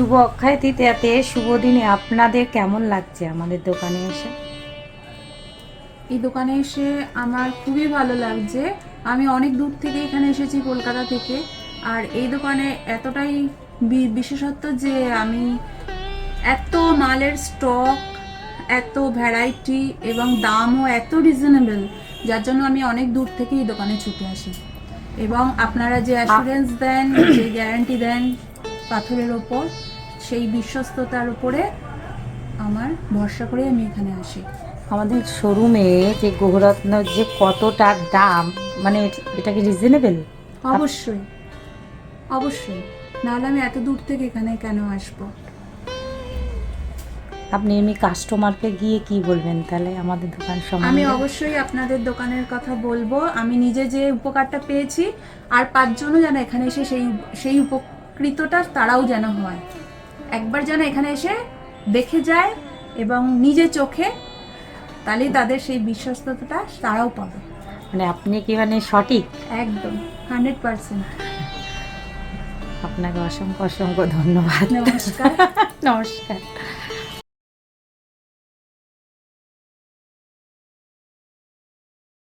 শুভ অক্ষয় তৃতীয়াতে শুভ দিনে আপনাদের কেমন লাগছে আমাদের দোকানে এসে? এই দোকানে এসে আমার খুবই ভালো লাগছে। আমি অনেক দূর থেকে এখানে এসেছি কলকাতা থেকে। আর এই দোকানে এতটাই বিশেষত্ব যে আমি এত মালের স্টক এত ভ্যারাইটি এবং দামও এত রিজনেবল যার জন্য আমি অনেক দূর থেকে এই দোকানে ছুটে আসি। এবং আপনারা যে অ্যাসুরেন্স দেন যে গ্যারান্টি দেন পাথরের ওপর সেই বিশ্বস্ততার উপরে আমার ভরসা করে আমি এখানে আসি। আমাদের শোরুমে যে গৌরত্ন যে কতটা দাম মানে এটা কি রিজনেবল অবশ্যই। অবশ্যই। নাহলে আমি এত দূর থেকে এখানে কেন আসব? আপনি এমনি কাস্টমারকে গিয়ে কি বলবেন তাহলে আমাদের দোকান সম্বন্ধে? আমি অবশ্যই আপনাদের দোকানের কথা বলব। আমি নিজে যে উপকারটা পেয়েছি আর পাঁচজনও যেন এখানে এসে সেই সেই উপকৃতটা তারাও যেন হয়। একবার যেন এখানে এসে দেখে যায় এবং নিজে চোখে তাহলেই তাদের সেই বিশ্বস্ততাটা তারাও পাবে। মানে আপনি কি মানে সঠিক? একদম হান্ড্রেড পার্সেন্ট। আপনাকে অসংখ্য অসংখ্য ধন্যবাদ। নমস্কার। নমস্কার।